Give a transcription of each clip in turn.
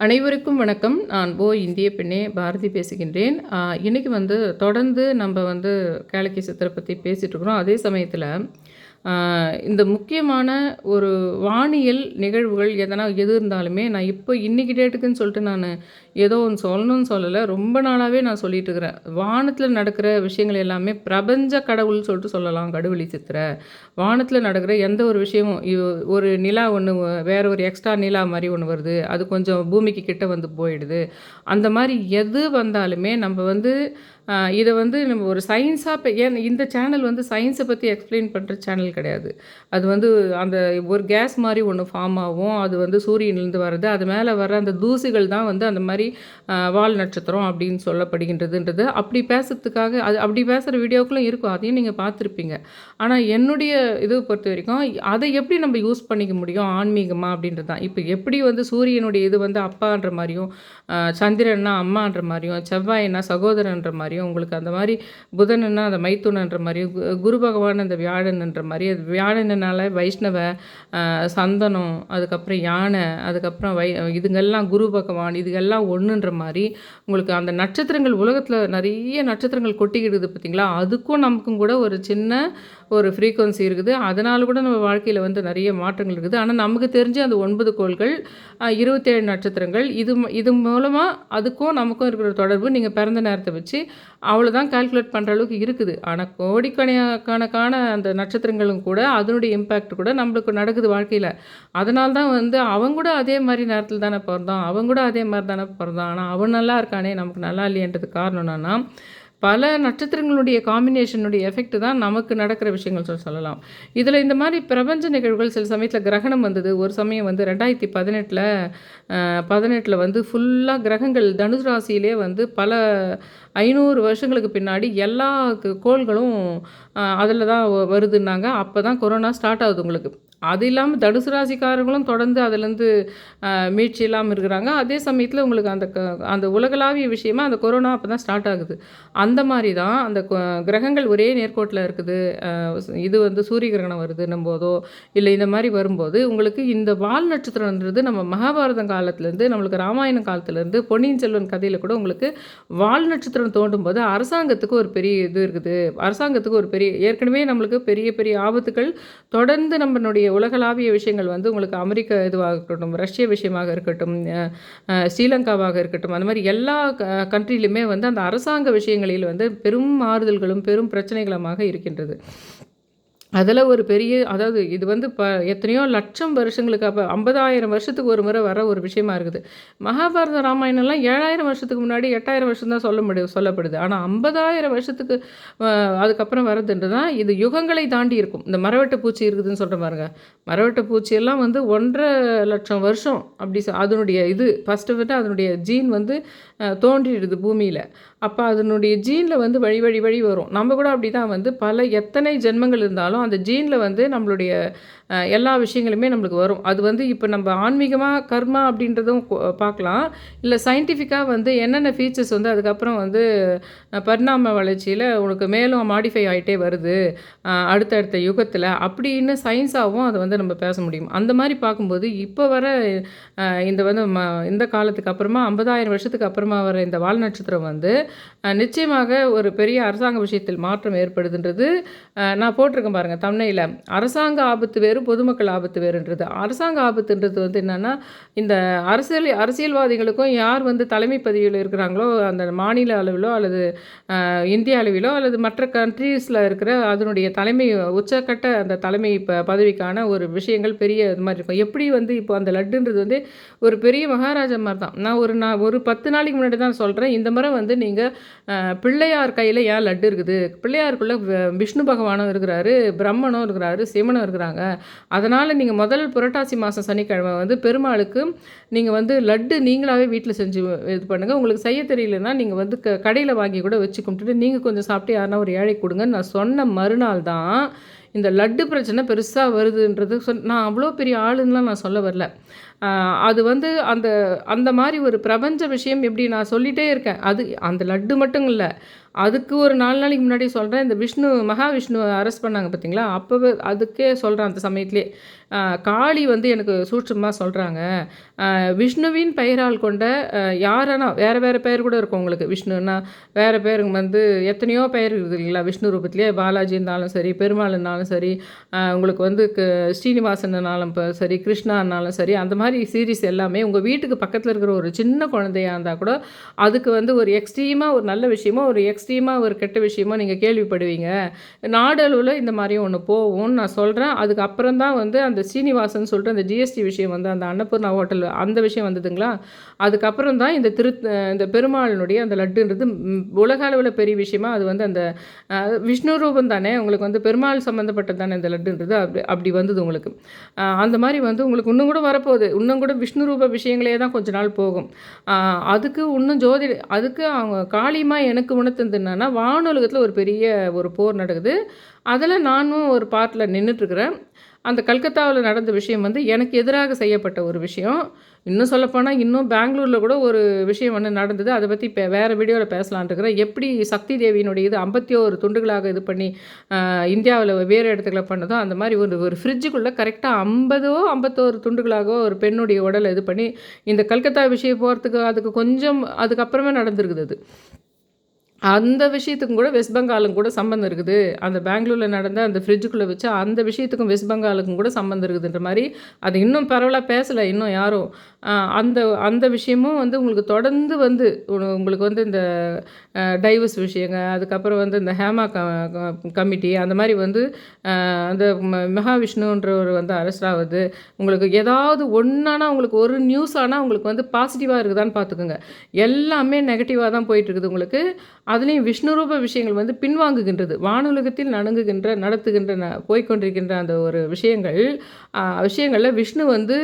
அனைவருக்கும் வணக்கம். நான் ஓ இந்திய பெண்ணே பாரதி பேசுகின்றேன். இன்றைக்கி வந்து தொடர்ந்து நம்ம வந்து கேளக்கி சித்திரை பற்றி பேசிகிட்ருக்குறோம் அதே சமயத்தில் இந்த முக்கியமான ஒரு வானியல் நிகழ்வுகள் எதனா எது இருந்தாலுமே நான் இப்போ இன்னைக்கு டேட்டுக்குன்னு சொல்லிட்டு நான் ஏதோ ஒன்று சொல்லணும்னு சொல்லலை. ரொம்ப நாளாகவே நான் சொல்லிட்டு இருக்கிறேன். வானத்தில் நடக்கிற விஷயங்கள் எல்லாமே பிரபஞ்ச கடவுள்னு சொல்லிட்டு சொல்லலாம் கடுவெளி சித்திரை. வானத்தில் நடக்கிற எந்த ஒரு விஷயமும் ஒரு நிலா ஒன்று வேற ஒரு எக்ஸ்ட்ரா நிலா மாதிரி ஒன்று வருது. அது கொஞ்சம் பூமிக்கு கிட்ட வந்து போயிடுது. அந்த மாதிரி எது வந்தாலுமே நம்ம வந்து இதை வந்து நம்ம ஒரு சயின்ஸாக ஏன் இந்த சேனல் வந்து சயின்ஸை பற்றி எக்ஸ்பிளைன் பண்ணுற சேனல் கிடையாது. அது வந்து அந்த ஒரு கேஸ் மாதிரி ஒன்று ஃபார்ம் ஆகும். அது வந்து சூரியன்லேருந்து வர்றது. அது மேலே வர அந்த தூசிகள் தான் வந்து அந்த மாதிரி மாதிரி வால் நட்சத்திரம் அப்படின்னு சொல்லப்படுகின்றதுன்றது. அப்படி பேசுறதுக்காக அது அப்படி பேசுகிற வீடியோக்களும் இருக்கும். அதையும் நீங்கள் பார்த்துருப்பீங்க. ஆனால் என்னுடைய இது பொறுத்த வரைக்கும் அதை எப்படி நம்ம யூஸ் பண்ணிக்க முடியும்? ஆன்மீகமாக அப்படின்றது தான். இப்போ எப்படி வந்து சூரியனுடைய இது வந்து அப்பான்ற மாதிரியும் சந்திரன்னா அம்மான்ற மாதிரியும் செவ்வாய்னா சகோதரன்ற மாதிரியும் உங்களுக்கு அந்த மாதிரி புதனன்னா அந்த மைத்துனன்ற மாதிரியும் கு- குரு பகவான் அந்த வியாழன்ன்ற மாதிரி அது வியாழனால வைஷ்ணவ சந்தனம் அதுக்கப்புறம் யானை அதுக்கப்புறம் வை இதுங்கெல்லாம் குரு பகவான் இதுகெல்லாம் ஒன்றுன்ற மாதிரி உங்களுக்கு அந்த நட்சத்திரங்கள் உலகத்தில் நிறைய நட்சத்திரங்கள் கொட்டிக்கிடுது பார்த்தீங்களா அதுக்கும் நமக்கும் கூட ஒரு சின்ன ஒரு ஃப்ரீக்குவன்சி இருக்குது. அதனால் கூட நம்ம வாழ்க்கையில் வந்து நிறைய மாற்றங்கள் இருக்குது. ஆனால் நமக்கு தெரிஞ்ச அந்த ஒன்பது கோள்கள் இருபத்தேழு நட்சத்திரங்கள் இது இது மூலமாக அதுக்கும் நமக்கும் இருக்கிற தொடர்பு நீங்கள் பிறந்த நேரத்தை வச்சு அவ்வளோதான் கால்குலேட் பண்ணுற அளவுக்கு இருக்குது. ஆனால் கோடிக்கணக்கான அந்த நட்சத்திரங்களும் கூட அதனுடைய இம்பேக்ட் கூட நம்மளுக்கு நடக்குது வாழ்க்கையில். அதனால தான் வந்து அவன் கூட அதே மாதிரி நேரத்தில் தானே பிறந்தான் அவன் கூட அதே மாதிரி தானே பிறந்தான் ஆனால் அவன் நல்லா இருக்கானே நமக்கு நல்லா இல்லையன்றது காரணம் என்னன்னா பல நட்சத்திரங்களுடைய காம்பினேஷனுடைய எஃபெக்ட் தான் நமக்கு நடக்கிற விஷயங்கள் சொல்ல சொல்லலாம். இதில் இந்த மாதிரி பிரபஞ்ச நிகழ்வுகள் சில சமயத்தில் கிரகணம் வந்தது. ஒரு சமயம் வந்து ரெண்டாயிரத்தி பதினெட்டில் பதினெட்டில் வந்து ஃபுல்லாக கிரகங்கள் தனுசு ராசியிலே வந்து பல ஐநூறு வருஷங்களுக்கு பின்னாடி எல்லா கோள்களும் அதில் தான் வருதுன்னாங்க. அப்போ தான் கொரோனா ஸ்டார்ட் ஆகுது உங்களுக்கு. அது இல்லாமல் தனுசு ராசிக்காரங்களும் தொடர்ந்து அதுலேருந்து மீட்சி இல்லாமல் இருக்கிறாங்க. அதே சமயத்தில் உங்களுக்கு அந்த க- அந்த உலகளாவிய விஷயமா அந்த கொரோனா அப்போ தான் ஸ்டார்ட் ஆகுது. அந்த மாதிரி தான் அந்த கிரகங்கள் ஒரே நேர்கோட்டில் இருக்குது. இது வந்து சூரிய கிரகணம் வருதுன்னும் போதோ இல்லை இந்த மாதிரி வரும்போது உங்களுக்கு இந்த வால் நட்சத்திரம்ன்றது நம்ம மகாபாரதம் காலத்துலேருந்து நம்மளுக்கு ராமாயணம் காலத்துலேருந்து பொன்னியின் செல்வன் கதையில் கூட உங்களுக்கு வால் நட்சத்திரம் தோண்டும் போது அரசாங்கத்துக்கு ஒரு பெரிய இது இருக்குது. அரசாங்கத்துக்கு ஒரு பெரிய ஏற்கனவே நம்மளுக்கு பெரிய பெரிய ஆபத்துக்கள் தொடர்ந்து நம்மளுடைய உலகளாவிய விஷயங்கள் வந்து உங்களுக்கு அமெரிக்க இதுவாக இருக்கட்டும் ரஷ்ய விஷயமாக இருக்கட்டும் ஸ்ரீலங்காவாக இருக்கட்டும் அந்த மாதிரி எல்லா கண்ட்ரிலுமே வந்து அந்த அரசாங்க விஷயங்களில் வந்து பெரும் மாறுதல்களும் பெரும் பிரச்சனைகளுமாக இருக்கின்றது. அதில் ஒரு பெரிய அதாவது இது வந்து ப எத்தனையோ லட்சம் வருஷங்களுக்கு அப்போ ஐம்பதாயிரம் வருஷத்துக்கு ஒரு முறை வர ஒரு விஷயமா இருக்குது. மகாபாரத ராமாயணம்லாம் ஏழாயிரம் வருஷத்துக்கு முன்னாடி எட்டாயிரம் வருஷம் தான் சொல்ல முடியும் சொல்லப்படுது. ஆனால் ஐம்பதாயிரம் வருஷத்துக்கு அதுக்கப்புறம் வரதுன்றது தான் இது யுகங்களை தாண்டி இருக்கும். இந்த மரவட்ட பூச்சி இருக்குதுன்னு சொல்கிற பாருங்க. மரவட்ட பூச்சியெல்லாம் வந்து ஒன்றரை லட்சம் வருஷம் அப்படி சொ- அதனுடைய இது ஃபஸ்ட்டு விட்டு அதனுடைய ஜீன் வந்து தோன்றிடுது பூமியில். அப்போ அதனுடைய ஜீனில் வந்து வழி வழி வழி வரும். நம்ம கூட அப்படி தான் வந்து பல எத்தனை ஜென்மங்கள் இருந்தாலும் அந்த ஜீனில் வந்து நம்மளுடைய எல்லா விஷயங்களுமே நம்மளுக்கு வரும். அது வந்து இப்போ நம்ம ஆன்மீகமாக கர்மா அப்படின்றதும் பார்க்கலாம் இல்லை சயின்டிஃபிக்காக வந்து என்னென்ன ஃபீச்சர்ஸ் வந்து அதுக்கப்புறம் வந்து பரிணாம வளர்ச்சியில் உனக்கு மேலும் மாடிஃபை ஆகிட்டே வருது அடுத்தடுத்த யுகத்தில் அப்படின்னு சயின்ஸாகவும் அதை வந்து நம்ம பேச முடியும். அந்த மாதிரி பார்க்கும்போது இப்போ வர இந்த வந்து ம இந்த காலத்துக்கு அப்புறமா ஐம்பதாயிரம் வருஷத்துக்கு அப்புறமா வர இந்த வால் நட்சத்திரம் வந்து நிச்சயமாக ஒரு பெரிய அரசாங்க விஷயத்தில் மாற்றம் ஏற்படுதுன்றது நான் போட்டிருக்கேன் பாருங்கள் தமிழையில் அரசாங்க ஆபத்து வேறு பொதுமக்கள் ஆபத்து வேறுன்றது. அரசாங்க ஆபத்துன்றது வந்து என்னென்னா இந்த அரசியல் அரசியல்வாதிகளுக்கும் யார் வந்து தலைமை பதவியில் இருக்கிறாங்களோ அந்த மாநில அளவிலோ அல்லது இந்திய அளவிலோ அல்லது மற்ற கண்ட்ரீஸில் இருக்கிற அதனுடைய தலைமை உச்சக்கட்ட அந்த தலைமை ப பதவிக்கான ஒரு விஷயங்கள் பெரிய இது மாதிரி இருக்கும். எப்படி வந்து இப்போ அந்த லட்டுன்றது வந்து ஒரு பெரிய மகாராஜா மாதிரி தான் நான் ஒரு நான் ஒரு பத்து நாளைக்கு முன்னாடி தான் சொல்கிறேன் இந்த முறை வந்து நீங்கள் பிள்ளையார் கையில் ஏன் லட்டு இருக்குது? பிள்ளையாருக்குள்ளே விஷ்ணு பகவானும் இருக்கிறாரு பிரம்மனும் இருக்கிறாரு சிவனும் இருக்கிறாங்க. அதனால் நீங்கள் முதல் புரட்டாசி மாதம் சனிக்கிழமை வந்து பெருமாளுக்கு நீங்கள் வந்து லட்டு நீங்களாகவே வீட்டில் செஞ்சு இது பண்ணுங்கள் உங்களுக்கு செய்ய தெரியலன்னா நீங்கள் வந்து க கடையில் வாங்கி கூட வச்சு கும்பிட்டுட்டு நீங்கள் கொஞ்சம் சாப்பிட்டு யாருனா ஒரு ஏழை கொடுங்கன்னு நான் சொன்ன மறுநாள் தான் இந்த லட்டு பிரச்சனை பெருசாக வருதுன்றது சொல் நான் அவ்வளோ பெரிய ஆளுன்னெலாம் நான் சொல்ல வரல. அது வந்து அந்த அந்த மாதிரி ஒரு பிரபஞ்ச விஷயம் எப்படி நான் சொல்லிகிட்டே இருக்கேன். அது அந்த லட்டு மட்டும் இல்லை. அதுக்கு ஒரு நாலு நாளைக்கு முன்னாடி சொல்கிறேன் இந்த விஷ்ணு மகாவிஷ்ணுவை அரெஸ்ட் பண்ணாங்க பார்த்தீங்களா அப்போவே அதுக்கே சொல்கிறேன் அந்த சமயத்திலே. காளி வந்து எனக்கு சூட்சமாக சொல்கிறாங்க விஷ்ணுவின் பெயரால் கொண்ட யாரனா வேறு வேறு பெயர் கூட இருக்கும் உங்களுக்கு. விஷ்ணுன்னா வேறு பேருங்க வந்து எத்தனையோ பெயர் இருக்குது இல்லைங்களா? விஷ்ணு ரூபத்திலே பாலாஜி இருந்தாலும் சரி பெருமாள் இருந்தாலும் சரி உங்களுக்கு வந்து க ஸ்ரீனிவாசன்னாலும் இப்போ சரி கிருஷ்ணான்னாலும் சரி அந்த மாதிரி சீரீஸ் எல்லாமே உங்கள் வீட்டுக்கு பக்கத்தில் இருக்கிற ஒரு சின்ன குழந்தையாக இருந்தால் கூட அதுக்கு வந்து ஒரு எக்ஸ்ட்ரீமாக ஒரு நல்ல விஷயமோ ஒரு எக்ஸ்ட்ரீமாக ஒரு கெட்ட விஷயமோ நீங்கள் கேள்விப்படுவீங்க. நாடளவில் இந்த மாதிரியும் ஒன்று போகும்னு நான் சொல்கிறேன் அதுக்கப்புறம் தான் வந்து அந்த ஸ்ரீனிவாசன் சொல்லிட்டு அந்த ஜிஎஸ்டி விஷயம் வந்து அந்த அன்னபூர்ணா ஹோட்டல் அந்த விஷயம் வந்ததுங்களா? அதுக்கப்புறம் தான் இந்த திரு இந்த பெருமாளினுடைய அந்த லட்டுன்றது உலக அளவில் பெரிய விஷயமா அது வந்து அந்த விஷ்ணு ரூபம் தானே? உங்களுக்கு வந்து பெருமாள் சம்மந்தப்பட்டது தானே இந்த லட்டுன்றது? அப்படி அப்படி வந்தது உங்களுக்கு. அந்த மாதிரி வந்து உங்களுக்கு இன்னும் கூட வரப்போகுது. இன்னும் கூட விஷ்ணு ரூப விஷயங்களே தான் கொஞ்ச நாள் போகும். அதுக்கு இன்னும் ஜோதி அதுக்கு அவங்க காளிமா எனக்கு உணர்த்தது என்னன்னா வானுலகத்தில் ஒரு பெரிய ஒரு போர் நடக்குது. அதில் நானும் ஒரு பார்ட்டில் நின்றுட்டுருக்குறேன். அந்த கல்கத்தாவில் நடந்த விஷயம் வந்து எனக்கு எதிராக செய்யப்பட்ட ஒரு விஷயம். இன்னும் சொல்லப்போனால் இன்னும் பெங்களூரில் கூட ஒரு விஷயம் ஒன்று நடந்தது. அதை பற்றி இப்போ வேறு வீடியோவில் பேசலான்னு இருக்கிறேன். எப்படி சக்தி தேவியினுடைய இது ஐம்பத்தி ஒரு துண்டுகளாக இது பண்ணி இந்தியாவில் வேறு இடத்துல பண்ணதோ அந்த மாதிரி ஒரு ஒரு ஃப்ரிட்ஜுக்குள்ளே கரெக்டாக ஐம்பதோ ஐம்பத்தோரு துண்டுகளாகவோ ஒரு பெண்ணுடைய உடலை இது பண்ணி இந்த கல்கத்தா விஷயம் போகிறதுக்கு அதுக்கு கொஞ்சம் அதுக்கப்புறமே நடந்திருக்குது அது. அந்த விஷயத்துக்கும் கூட வெஸ்ட் பெங்காலும் கூட சம்மந்தம் இருக்குது. அந்த பெங்களூரில் நடந்த அந்த ஃப்ரிட்ஜுக்குள்ளே வச்சு அந்த விஷயத்துக்கும் வெஸ்ட் பெங்காலுக்கும் கூட சம்மந்தம் இருக்குதுன்ற மாதிரி அது இன்னும் பரவலாக பேசலை இன்னும் யாரும். அந்த அந்த விஷயமும் வந்து உங்களுக்கு தொடர்ந்து வந்து உங்களுக்கு வந்து இந்த டைவர்ஸ் விஷயங்க அதுக்கப்புறம் வந்து இந்த ஹேமா க கமிட்டி அந்த மாதிரி வந்து அந்த மகாவிஷ்ணுன்றவர் வந்து அரெஸ்ட் ஆகுது. உங்களுக்கு ஏதாவது ஒன்றானா உங்களுக்கு ஒரு நியூஸ் ஆனால் உங்களுக்கு வந்து பாசிட்டிவாக இருக்குதான்னு பார்த்துக்கோங்க. எல்லாமே நெகட்டிவாக தான் போயிட்டு இருக்குது உங்களுக்கு. அதுலேயும் விஷ்ணு ரூப விஷயங்கள் வந்து பின்வாங்குகின்றது. வானுலகத்தில் நடங்குகின்ற நடத்துகின்ற ந- போய்க்கொண்டிருக்கின்ற அந்த ஒரு விஷயங்கள் விஷயங்களில் விஷ்ணு வந்து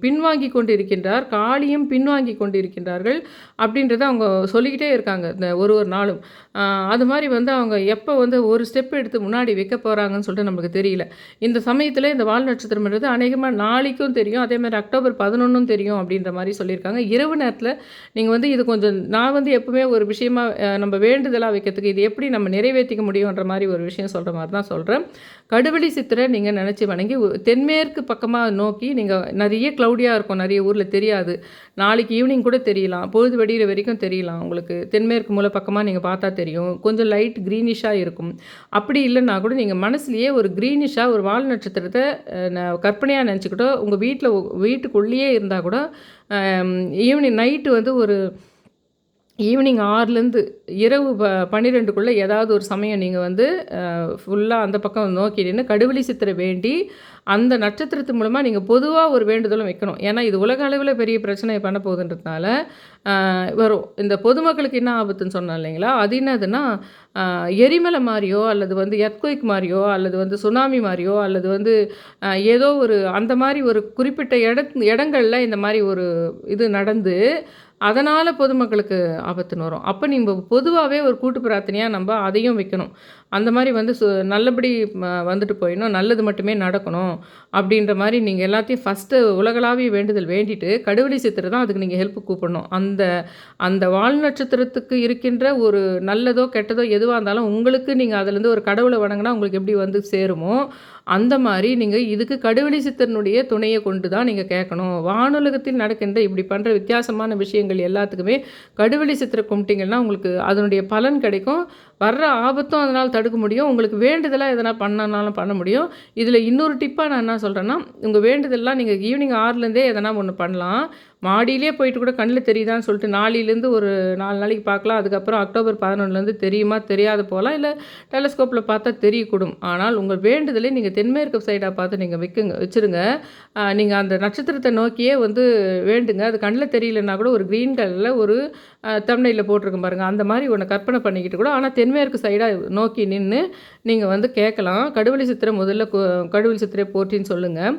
பின்வாங்கி கொண்டிருக்கின்றார் காளியும் பின்வாங்கி கொண்டிருக்கின்றார்கள் அப்படின்றத அவங்க சொல்லிக்கிட்டே இருக்காங்க. இந்த ஒரு ஒரு நாளும். அது மாதிரி வந்து அவங்க எப்போ வந்து ஒரு ஸ்டெப் எடுத்து முன்னாடி வைக்க போகிறாங்கன்னு சொல்லிட்டு நமக்கு தெரியல. இந்த சமயத்தில் இந்த வால் நட்சத்திரம்ன்றது அநேகமாக நாளைக்கும் தெரியும் அதே மாதிரி அக்டோபர் பதினொன்றும் தெரியும் அப்படின்ற மாதிரி சொல்லியிருக்காங்க. இரவு நேரத்தில் நீங்கள் வந்து இது கொஞ்சம் நான் வந்து எப்பவுமே ஒரு விஷயமா நம்ம நம்ம வேண்டுதலாக வைக்கிறதுக்கு இது எப்படி நம்ம நிறைவேற்றிக்க முடியுன்ற மாதிரி ஒரு விஷயம் சொல்கிற மாதிரி தான் சொல்கிறேன் கடுவெளி சித்திரை நீங்கள் நினச்சி வணங்கி தென்மேற்கு பக்கமாக நோக்கி நீங்கள் நிறைய க்ளவுடியாக இருக்கும். நிறைய ஊரில் தெரியாது. நாளைக்கு ஈவினிங் கூட தெரியலாம். பொழுது வெடிகிற வரைக்கும் தெரியலாம் உங்களுக்கு. தென்மேற்கு மூலை பக்கமாக நீங்கள் பார்த்தா தெரியும். கொஞ்சம் லைட் க்ரீனிஷாக இருக்கும். அப்படி இல்லைன்னா கூட நீங்கள் மனசுலேயே ஒரு க்ரீனிஷாக ஒரு வால் நட்சத்திரத்தை கற்பனையாக நினச்சிக்கிட்டோ உங்கள் வீட்டில் வீட்டுக்குள்ளேயே இருந்தால் கூட ஈவினிங் நைட்டு வந்து ஒரு ஈவினிங் ஆறுலேருந்து இரவு ப பன்னிரெண்டுக்குள்ளே ஏதாவது ஒரு சமயம் நீங்கள் வந்து ஃபுல்லாக அந்த பக்கம் நோக்கி நின்று கடுவெளி சித்திரை வேண்டி அந்த நட்சத்திரத்து மூலமாக நீங்கள் பொதுவாக ஒரு வேண்டுதலும் வைக்கணும். ஏன்னா இது உலக அளவில் பெரிய பிரச்சனை பண்ண போகுதுன்றதுனால வரும். இந்த பொதுமக்களுக்கு என்ன ஆபத்துன்னு சொன்னோம் இல்லைங்களா? அது என்னதுன்னா எரிமலை மாதிரியோ அல்லது வந்து எர்த்குயிக் மாதிரியோ அல்லது வந்து சுனாமி மாதிரியோ அல்லது வந்து ஏதோ ஒரு அந்த மாதிரி ஒரு குறிப்பிட்ட இட இடங்களில் இந்த மாதிரி ஒரு இது நடந்து அதனால் பொதுமக்களுக்கு ஆபத்துன்னு வரும். அப்போ நீங்கள் பொதுவாகவே ஒரு கூட்டு பிரார்த்தனையாக நம்ம அதையும் வைக்கணும். அந்த மாதிரி வந்து சு நல்லபடி வந்துட்டு போயிடணும். நல்லது மட்டுமே நடக்கணும் அப்படின்ற மாதிரி நீங்கள் எல்லாத்தையும் ஃபஸ்ட்டு உலகளாவிய வேண்டுதல் வேண்டிட்டு கடுவெளி சித்திரை தான் அதுக்கு நீங்கள் ஹெல்ப் கூப்பிடணும். அந்த அந்த வால் நட்சத்திரத்துக்கு இருக்கின்ற ஒரு நல்லதோ கெட்டதோ எதுவாக இருந்தாலும் உங்களுக்கு நீங்கள் அதுலேருந்து ஒரு கடவுளை வணங்கினா உங்களுக்கு எப்படி வந்து சேருமோ அந்த மாதிரி நீங்கள் இதுக்கு கடுவெளி சித்தனுடைய துணையை கொண்டு தான் நீங்கள் கேட்கணும். வானுலகத்தில் நடக்கின்ற இப்படி பண்ணுற வித்தியாசமான விஷயங்கள் எல்லாத்துக்குமே கடுவெளி சித்திரை கும்பிட்டிங்கன்னா உங்களுக்கு அதனுடைய பலன் கிடைக்கும். வர்ற ஆபத்தும் அதனால் தடுக்க முடியும். உங்களுக்கு வேண்டுதலாக எதனா பண்ணனாலும் பண்ண முடியும். இதில் இன்னொரு டிப்பாக நான் என்ன சொல்கிறேன்னா உங்கள் வேண்டுதல்லாம் நீங்கள் ஈவினிங் ஆறுலேருந்தே எதனா ஒன்று பண்ணலாம். மாடியிலே போயிட்டு கூட கண்ணில் தெரியுதான்னு சொல்லிட்டு நாளிலேருந்து ஒரு நாலு நாளைக்கு பார்க்கலாம். அதுக்கப்புறம் அக்டோபர் பதினொன்றுலேருந்து தெரியுமா தெரியாத போகலாம் இல்லை டெலஸ்கோப்பில் பார்த்தா தெரியக்கூடும். ஆனால் உங்கள் வேண்டுதலை நீங்கள் தென்மேற்கு சைடாக பார்த்து நீங்கள் வைக்குங்க வச்சுருங்க. நீங்கள் அந்த நட்சத்திரத்தை நோக்கியே வந்து வேண்டுங்க. அது கண்ணில் தெரியலன்னா கூட ஒரு க்ரீன் கலரில் ஒரு தமிழில் போட்டிருக்கும் பாருங்கள் அந்த மாதிரி ஒன்று கற்பனை பண்ணிக்கிட்டு கூட ஆனால் தென்மேற்கு சைடாக நோக்கி நின்று நீங்கள் வந்து கேட்கலாம். கடுவெளி சித்திரை முதல்ல கு- கடுவெளி சித்திரை போற்றின்னு சொல்லுங்கள்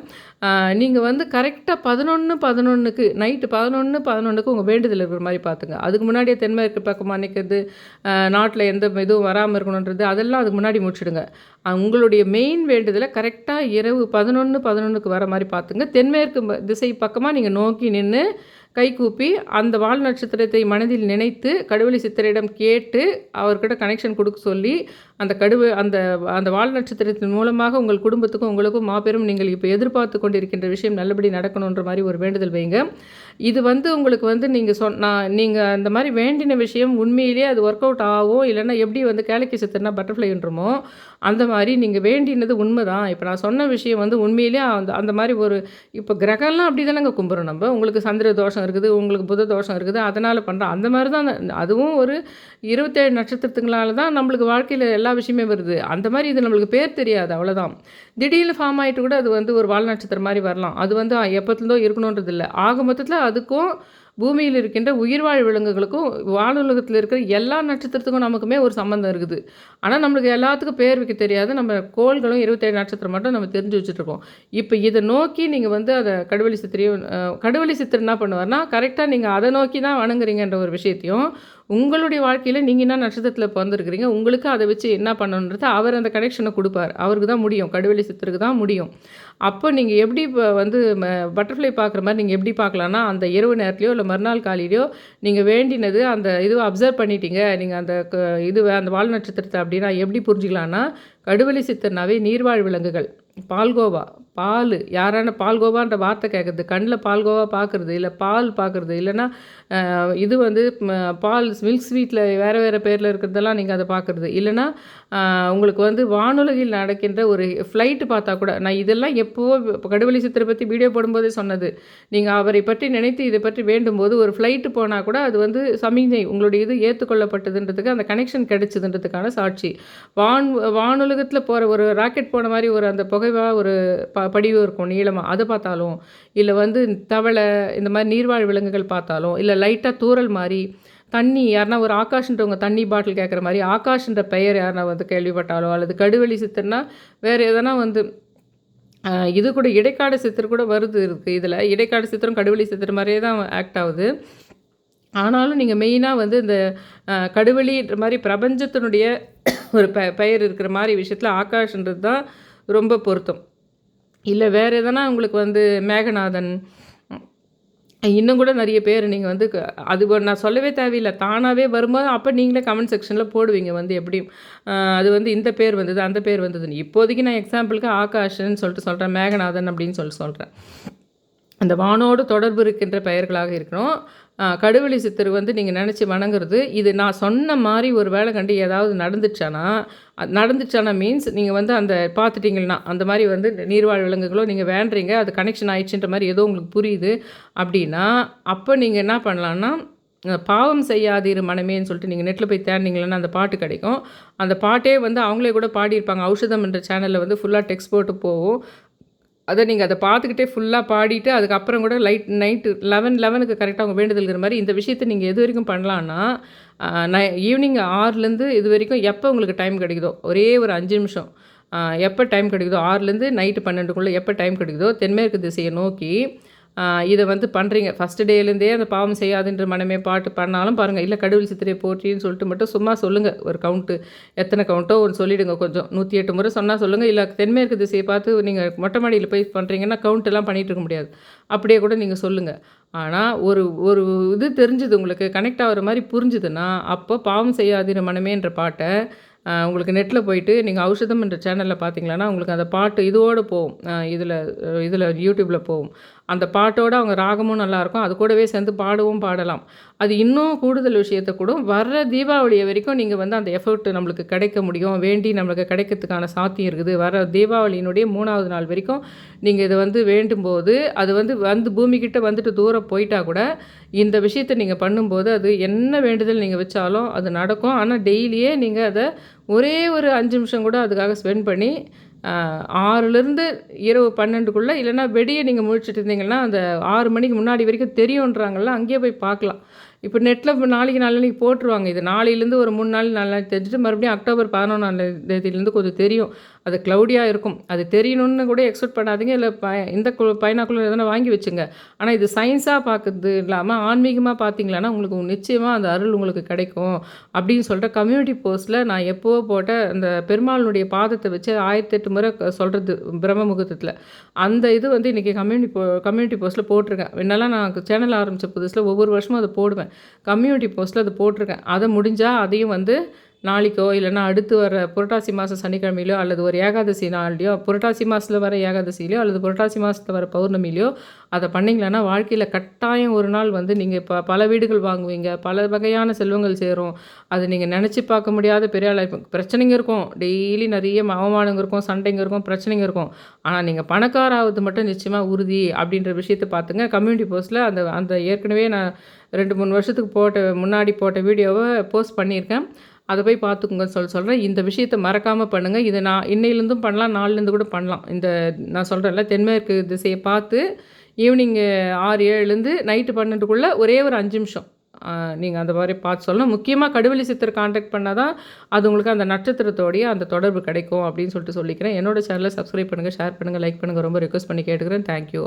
நீங்கள் வந்து கரெக்டாக பதினொன்று பதினொன்றுக்கு நைட்டு பதினொன்று பதினொன்றுக்கு உங்கள் வேண்டுதல் இருக்கிற மாதிரி பார்த்துங்க. அதுக்கு முன்னாடியே தென்மேற்கு பக்கமாக நிற்கிறது நாட்டில் எந்த இதுவும் வராமல் இருக்கணுன்றது அதெல்லாம் அதுக்கு முன்னாடி முடிச்சிடுங்க. உங்களுடைய மெயின் வேண்டுதலை கரெக்டாக இரவு பதினொன்று பதினொன்றுக்கு வர மாதிரி பார்த்துங்க. தென்மேற்கு திசை பக்கமாக நீங்கள் நோக்கி நின்று கைகூப்பி அந்த வால் நட்சத்திரத்தை மனதில் நினைத்து கடுவெளி சித்தரிடம் கேட்டு அவர்கிட்ட கனெக்ஷன் கொடுக்க சொல்லி அந்த கடுவு அந்த அந்த வால் நட்சத்திரத்தின் மூலமாக உங்கள் குடும்பத்துக்கும் உங்களுக்கும் மாபெரும் நீங்கள் இப்போ எதிர்பார்த்து கொண்டிருக்கின்ற விஷயம் நல்லபடி நடக்கணுன்ற மாதிரி ஒரு வேண்டுதல் வைங்க. இது வந்து உங்களுக்கு வந்து நீங்கள் சொன்னா நீங்கள் அந்த மாதிரி வேண்டின விஷயம் உண்மையிலேயே அது ஒர்க் அவுட் ஆகும். இல்லைன்னா எப்படி வந்து கேளைக்கு சித்தர்னா பட்டர்ஃப்ளைன்றமோ அந்த மாதிரி நீங்கள் வேண்டினது உண்மை தான் இப்போ நான் சொன்ன விஷயம் வந்து உண்மையிலேயே அந்த அந்த மாதிரி ஒரு இப்போ கிரகம்லாம் அப்படி தானேங்க கும்பிட்றோம் நம்ம. உங்களுக்கு சந்திர தோஷம் இருக்குது உங்களுக்கு புத தோஷம் இருக்குது. அதனால் பண்ணுறோம் அந்த மாதிரி தான் அதுவும் ஒரு இருபத்தேழு நட்சத்திரத்துங்களால தான் நம்மளுக்கு வாழ்க்கையில் எல்லா விஷயமே வருது. அந்த மாதிரி இது நம்மளுக்கு பேர் தெரியாது அவ்வளோதான் திடீர்னு ஃபார்ம் ஆகிட்டு கூட அது வந்து ஒரு வால் நட்சத்திரம் மாதிரி வரலாம். அது வந்து எப்போத்துலேருந்தோ இருக்கணுன்றது இல்லை. ஆக மொத்தத்தில் அதுக்கும் பூமியில் இருக்கின்ற உயிர்வாழ் விலங்குகளுக்கும் வானுலகத்தில் இருக்கிற எல்லா நட்சத்திரத்துக்கும் நமக்குமே ஒரு சம்மந்தம் இருக்குது. ஆனால் நம்மளுக்கு எல்லாத்துக்கும் பேர் வைக்க தெரியாது. நம்ம கோள்களும் இருபத்தேழு நட்சத்திரம் மட்டும் நம்ம தெரிஞ்சு வச்சுட்ருக்கோம் இப்போ இதை நோக்கி நீங்கள் வந்து அதை கடுவெளி சித்திரையும் அஹ், கடுவெளி என்ன பண்ணுவார்னா கரெக்டாக நீங்கள் அதை நோக்கி தான் வணங்குறீங்கன்ற ஒரு விஷயத்தையும் உங்களுடைய வாழ்க்கையில் நீங்கள் என்ன நட்சத்திரத்தில் பிறந்திருக்கிறீங்க உங்களுக்கு அதை வச்சு என்ன பண்ணணுன்றது அவர் அந்த கனெக்ஷனை கொடுப்பார். அவருக்கு தான் முடியும். கடுவெளி சித்தருக்கு தான் முடியும். அப்போ நீங்கள் எப்படி இப்போ வந்து பட்டர்ஃப்ளை பார்க்குற மாதிரி நீங்கள் எப்படி பார்க்கலான்னா அந்த இரவு நேரத்துலையோ இல்லை மறுநாள் காலையிலையோ நீங்கள் வேண்டினது அந்த இதுவை அப்சர்வ் பண்ணிட்டீங்க. நீங்கள் அந்த க- இது அந்த வால் நட்சத்திரத்தை அப்படின்னா எப்படி புரிஞ்சுக்கலான்னா கடுவெளி சித்தர்னாவே நீர்வாழ் விலங்குகள். பால்கோவா பால். யாரான பால்கோவான்ற வார்த்தை கேட்குறது கண்ணில் பால்கோவா பார்க்குறது இல்லை பால் பார்க்குறது இல்லைன்னா இது வந்து பால் மில்க் ஸ்வீட்டில் வேறு வேறு பேரில் இருக்கிறதெல்லாம் நீங்கள் அதை பார்க்குறது இல்லைன்னா உங்களுக்கு வந்து வானுலகில் நடக்கின்ற ஒரு ஃப்ளைட்டு பார்த்தா கூட நான் இதெல்லாம் எப்போவோ கடுவெளி சித்தரை பற்றி வீடியோ போடும்போதே சொன்னது. நீங்கள் அவரை பற்றி நினைத்து இதை பற்றி வேண்டும்போது ஒரு ஃப்ளைட்டு போனால் கூட அது வந்து சமிஞ்சை உங்களுடைய இது ஏற்றுக்கொள்ளப்பட்டதுன்றதுக்கு அந்த கனெக்ஷன் கிடைச்சதுன்றதுக்கான சாட்சி. வான் வானுலகத்தில் போகிற ஒரு ராக்கெட் போன மாதிரி ஒரு அந்த தொகைவாக ஒரு ப படிவு இருக்கும் நீளமாக அதை பார்த்தாலும் இல்லை வந்து தவளை இந்த மாதிரி நீர்வாழ் விலங்குகள் பார்த்தாலும் இல்லை லைட்டாக தூறல் மாதிரி தண்ணி யாருன்னா ஒரு ஆகாஷ்ன்றவங்க தண்ணி பாட்டில் கேட்குற மாதிரி ஆகாஷ்ன்ற பெயர் யாருன்னா வந்து கேள்விப்பட்டாலோ அல்லது கடுவெளி சித்தர்னா வேறு எதனா வந்து இது கூட இடைக்காடு சித்தர் கூட வருது இருக்குது இதில். இடைக்காடு சித்திரம் கடுவெளி சித்திரம் மாதிரியே தான் ஆக்ட் ஆகுது. ஆனாலும் நீங்கள் மெயினாக வந்து இந்த கடுவெளின்ற மாதிரி பிரபஞ்சத்தினுடைய ஒரு பெ பெயர் இருக்கிற மாதிரி விஷயத்தில் ஆகாஷ்ன்றது தான் ரொம்ப பொருத்தம். இல்லை வேறு எதனா உங்களுக்கு வந்து மேகநாதன் இன்னும் கூட நிறைய பேர் நீங்கள் வந்து அது நான் சொல்லவே தேவையில்லை. தானாகவே வரும்போது அப்போ நீங்களே கமெண்ட் செக்ஷனில் போடுவீங்க வந்து எப்படியும் அது வந்து இந்த பேர் வந்தது அந்த பேர் வந்ததுன்னு. இப்போதைக்கு நான் எக்ஸாம்பிளுக்கு ஆகாஷ்ன்னு சொல்லிட்டு சொல்கிறேன் மேகநாதன் அப்படின்னு சொல்லி சொல்கிறேன் அந்த வானோடு தொடர்பு இருக்கின்ற பெயர்களாக இருக்கணும். கடுவெளி சித்தர் வந்து நீங்கள் நினச்சி வணங்குறது இது நான் சொன்ன மாதிரி ஒரு வேலை கண்டு ஏதாவது நடந்துச்சானா அது நடந்துச்சானா மீன்ஸ் நீங்கள் வந்து அந்த பார்த்துட்டிங்கன்னா அந்த மாதிரி வந்து நீர்வாழ் விலங்குகளோ நீங்கள் வேண்டுறீங்க அது கனெக்ஷன் ஆயிடுச்சுன்ற மாதிரி ஏதோ உங்களுக்கு புரியுது அப்படின்னா அப்போ நீங்கள் என்ன பண்ணலான்னா பாவம் செய்யாதீர் மனமேன்னு சொல்லிட்டு நீங்கள் நெட்டில் போய் தேடினீங்களன்னா அந்த பாட்டு கிடைக்கும். அந்த பாட்டே வந்து அவங்களே கூட பாடியிருப்பாங்க. ஔஷதம் என்ற சேனலில் வந்து ஃபுல்லாக டெக்ஸ்ட் போட்டு போகும். அதை நீங்கள் அதை பார்த்துக்கிட்டே ஃபுல்லாக பாடிட்டு அதுக்கப்புறம் கூட லைட் நைட்டு லெவன் லெவனுக்கு கரெக்டாக அவங்க வேண்டுதல்கிற மாதிரி இந்த விஷயத்தை நீங்கள் எது வரைக்கும் பண்ணலான்னா நை ஈவினிங் ஆறுலேருந்து இது வரைக்கும் எப்போ உங்களுக்கு டைம் கிடைக்குதோ ஒரே ஒரு அஞ்சு நிமிஷம் எப்போ டைம் கிடைக்குதோ ஆறுலேருந்து நைட்டு பன்னெண்டுக்குள்ளே எப்போ டைம் கிடைக்குதோ தென்மேற்கு திசையை நோக்கி இதை வந்து பண்ணுறீங்க ஃபஸ்ட்டு டேலேருந்தே அந்த பாவம் செய்யாதுன்ற மனமே பாட்டு பண்ணாலும் பாருங்கள் இல்லை கடவுள் சித்திரை போற்றின்னு சொல்லிட்டு மட்டும் சும்மா சொல்லுங்கள் ஒரு கவுண்ட்டு எத்தனை கவுண்ட்டோ ஒன்று சொல்லிவிடுங்க கொஞ்சம். நூற்றி எட்டு முறை சொன்னால் சொல்லுங்கள் இல்லை தென்மேற்கு திசையை பார்த்து நீங்கள் மொட்டை மாடியில் போய் பண்ணுறீங்கன்னா கவுண்ட்டெல்லாம் எல்லாம் இருக்க முடியாது. அப்படியே கூட நீங்கள் சொல்லுங்கள் ஆனால் ஒரு ஒரு இது தெரிஞ்சுது உங்களுக்கு. கனெக்ட் ஆகிற மாதிரி புரிஞ்சுதுன்னா அப்போ பாவம் செய்யாதிர மனமேன்ற பாட்டை உங்களுக்கு நெட்டில் போயிட்டு நீங்கள் ஔஷதம் என்ற சேனலில் பார்த்தீங்களன்னா உங்களுக்கு அந்த பாட்டு இதோடு போகும். இதில் இதில் யூடியூப்பில் போகும். அந்த பாட்டோட அவங்க ராகமும் நல்லாயிருக்கும். அது கூடவே சேர்ந்து பாடவும் பாடலாம். அது இன்னும் கூடுதல் விஷயத்தை கூட வர்ற தீபாவளியை வரைக்கும் நீங்கள் வந்து அந்த எஃபர்ட் நம்மளுக்கு கிடைக்க முடியும். வேண்டி நம்மளுக்கு கிடைக்கிறதுக்கான சாத்தியம் இருக்குது. வர தீபாவளியினுடைய மூணாவது நாள் வரைக்கும் நீங்கள் இதை வந்து வேண்டும் போது அது வந்து வந்து பூமிக்கிட்ட வந்துட்டு தூரம் போயிட்டா கூட இந்த விஷயத்தை நீங்கள் பண்ணும்போது அது என்ன வேண்டுதல் நீங்கள் வச்சாலும் அது நடக்கும். ஆனால் டெய்லியே நீங்கள் அதை ஒரே ஒரு அஞ்சு நிமிஷம் கூட அதுக்காக ஸ்பெண்ட் பண்ணி ஆறுலேருந்து இரவு பன்னெண்டுக்குள்ளே இல்லைன்னா வெடியை நீங்கள் முழிச்சிட்டு இருந்தீங்கன்னா அந்த ஆறு மணிக்கு முன்னாடி வரைக்கும் தெரியுன்றாங்கல்ல அங்கேயே போய் பார்க்கலாம். இப்போ நெட்டில் இப்போ நாளைக்கு நாளைக்கு போட்டுருவாங்க. இது நாளையிலேருந்து ஒரு மூணு நாள் நாலு நாள் தெரிஞ்சுட்டு மறுபடியும் அக்டோபர் பதினொன்றாம் தேதியிலேருந்து கொஞ்சம் தெரியும். அது க்ளவுடியாக இருக்கும். அது தெரியணும்னு கூட எக்ஸ்பெக்ட் பண்ணாதீங்க. இல்லை ப இந்த பைனாக்குலர் எதனா வாங்கி வச்சுங்க. ஆனால் இது சயின்ஸாக பார்க்குறது இல்லாமல் ஆன்மீகமாக பார்த்தீங்களான்னா உங்களுக்கு நிச்சயமாக அந்த அருள் உங்களுக்கு கிடைக்கும். அப்படின்னு சொல்லிட்டு கம்யூனிட்டி போஸ்ட்டில் நான் எப்போவோ போட்ட அந்த பெருமாளுடைய பாதத்தை வச்சு ஆயிரத்தெட்டு முறை சொல்கிறது பிரம்ம முகூர்த்தத்தில். அந்த இது வந்து இன்றைக்கி கம்யூனிட்டி போ கம்யூனிட்டி போஸ்ட்டில் போட்டிருக்கேன். முன்னெல்லாம் நான் சேனல் ஆரம்பித்த புதுசில் ஒவ்வொரு வருஷமும் அதை போடுவேன். கம்யூனிட்டி போஸ்ட்டில் அதை போட்டிருக்கேன். அதை முடிஞ்சால் அதையும் வந்து நாளைக்கோ இல்லைன்னா அடுத்து வர புரட்டாசி மாதம் சனிக்கிழமையிலோ அல்லது ஒரு ஏகாதசி நாள்லையோ புரட்டாசி மாதத்தில் வர ஏகாதசிலையோ அல்லது புரட்டாசி மாதத்தில் வர பௌர்ணமிலையோ அதை பண்ணிங்களன்னா வாழ்க்கையில் கட்டாயம் ஒரு நாள் வந்து நீங்கள் இப்போ பல வீடுகள் வாங்குவீங்க பல வகையான செல்வங்கள் சேரும். அது நீங்கள் நினச்சி பார்க்க முடியாத பெரிய ஆளாக பிரச்சனைங்க இருக்கும். டெய்லி நிறைய அவமானங்க இருக்கும் சண்டைங்க இருக்கும் பிரச்சனைங்க இருக்கும். ஆனால் நீங்கள் பணக்காராவது மட்டும் நிச்சயமாக உறுதி அப்படின்ற விஷயத்தை பார்த்துங்க. கம்யூனிட்டி போஸ்ட்டில் அந்த அந்த ஏற்கனவே நான் ரெண்டு மூணு வருஷத்துக்கு போட்ட முன்னாடி போட்ட வீடியோவை போஸ்ட் பண்ணியிருக்கேன். அதை போய் பார்த்துக்குங்கன்னு சொல்லி சொல்கிறேன் இந்த விஷயத்தை மறக்காமல் பண்ணுங்கள் இதை நான் இன்னையிலேருந்தும் பண்ணலாம் நாலுலேருந்து கூட பண்ணலாம். இந்த நான் சொல்கிறேன்ல தென்மேற்கு திசையை பார்த்து ஈவினிங் ஆறு ஏழுலேருந்து நைட்டு பன்னெண்டுக்குள்ளே ஒரே ஒரு அஞ்சு நிமிஷம். நீங்கள் அந்த மாதிரி பார்த்து சொல்லணும். முக்கியமாக கடுவெளி சித்தர் காண்டாக்ட் பண்ணால் தான் அது உங்களுக்கு அந்த நட்சத்திரத்தோடைய அந்த தொடர்பு கிடைக்கும் அப்படின்னு சொல்லிட்டு சொல்லிக்கிறேன். என்னோட சேனலை சப்ஸ்கிரைப் பண்ணுங்கள் ஷேர் பண்ணுங்கள் லைக் பண்ணுங்கள் ரொம்ப ரிக்வஸ்ட் பண்ணி கேட்டுக்கிறேன். தேங்க்யூ